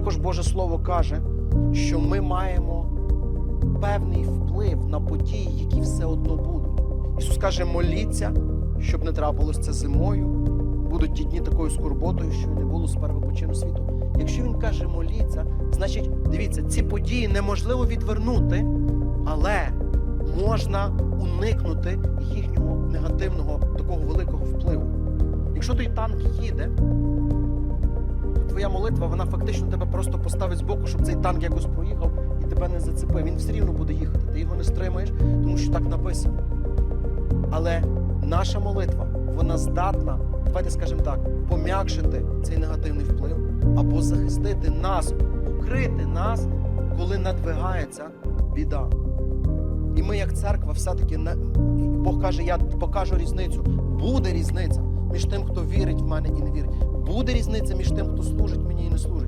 також Боже Слово каже, що ми маємо певний вплив на події, які все одно будуть. Ісус каже, моліться, щоб не трапилось це зимою. Будуть ті дні такою скорботою, що не було з первопочину світу. Якщо він каже моліться, значить, дивіться, ці події неможливо відвернути, але можна уникнути їхнього негативного такого великого впливу. Якщо той танк їде, твоя молитва вона фактично тебе просто поставить збоку, щоб цей танк якось проїхав і тебе не зацепив. Він все рівно буде їхати. Ти його не стримаєш, тому що так написано. Але наша молитва, вона здатна, давайте скажемо так, пом'якшити цей негативний вплив або захистити нас, укрити нас, коли надвигається біда. І ми, як церква, все-таки не Бог каже, я покажу різницю. Буде різниця між тим, хто вірить в мене і не вірить. Буде різниця між тим, хто служить мені і не служить.